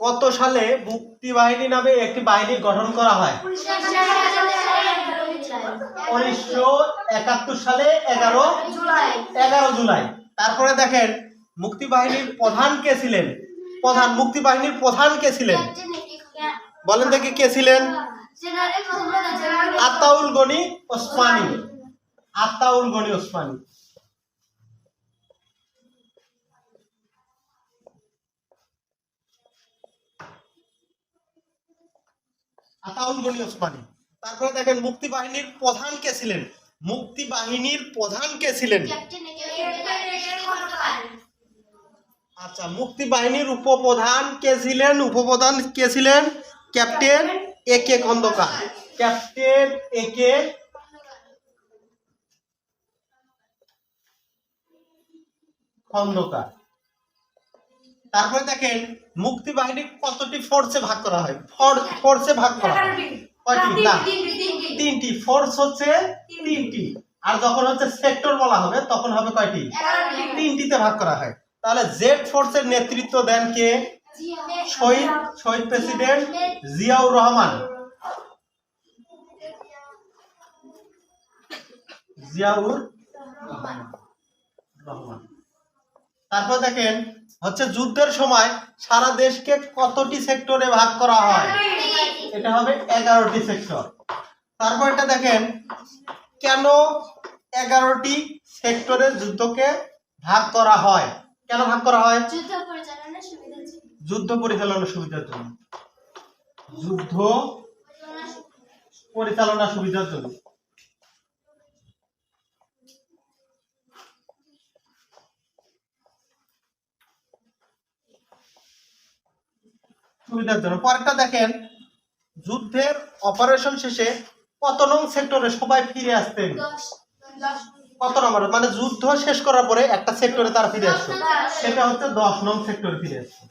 কত সালে মুক্তি বাহিনী নামে একটি বাহিনী গঠন করা হয়? উনিশশো একাত্তর সালে এগারো এগারো জুলাই। তারপরে দেখেন মুক্তি বাহিনীর প্রধান কে ছিলেন? প্রধান মুক্তি বাহিনীর প্রধান কে ছিলেন? বলেন দেখি কে ছিলেন? আতাউল গনি ওসমানী। আতাউল গনি ওসমানী। আতাউল গনি ওসমানী। তারপরে দেখেন মুক্তি বাহিনীর প্রধান কে ছিলেন? মুক্তি বাহিনীর প্রধান কে ছিলেন? আচ্ছা মুক্তি বাহিনীর উপপ্রধান কে ছিলেন? উপপ্রধান কে ছিলেন? Captain A K Khandakar. Captain A K Khandakar. তারপরে দেখেন মুক্তি বাহিনী কতটি ফোর্সে ভাগ করা হয়? ফোর্সে ভাগ করা হয়। কয়টি? না। তিনটি ফোর্স হচ্ছে তিনটি। আর যখন হচ্ছে সেক্টর বলা হবে তখন হবে কয়টি? তিনটিতে ভাগ করা হয়। তাহলে জেড ফোর্সের নেতৃত্ব দেন কে? শহীদ শহীদ প্রেসিডেন্ট জিয়াউর রহমান। জিয়াউর রহমান। তারপর দেখেন হচ্ছে যুদ্ধের সময় সারা দেশকে কতটি সেক্টরে ভাগ করা হয়? এটা হবে এগারোটি সেক্টর। তারপর এটা দেখেন কেন এগারোটি সেক্টরে যুদ্ধকে ভাগ করা হয়? কেন ভাগ করা হয়? যুদ্ধ পরিচালনার সুবিধার জন্য। যুদ্ধ পরিচালনা সুবিধার জন্য। সুবিধার জন্য। পরেরটা দেখেন, যুদ্ধের অপারেশন শেষে কত নং সেক্টরে সবাই ফিরে আসতেন কত নম্বর? মানে যুদ্ধ শেষ করার পরে একটা সেক্টরে তারা ফিরে আসতো সেটা হচ্ছে দশ নং সেক্টরে ফিরে আসতো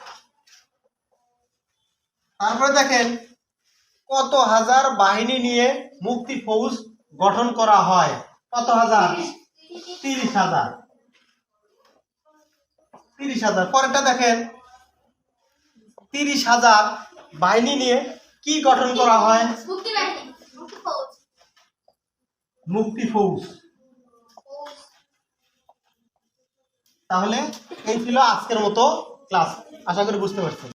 তারপরে দেখেন, কত হাজার বাহিনী নিয়ে মুক্তি ফৌজ গঠন করা হয়? কত হাজার? তিরিশ হাজার। তিরিশ হাজার। পরেরটা দেখেন তিরিশ হাজার বাহিনী নিয়ে কি গঠন করা হয়? মুক্তি ফৌজ। তাহলে এই ছিল আজকের মতো ক্লাস। আশা করি বুঝতে পারছেন।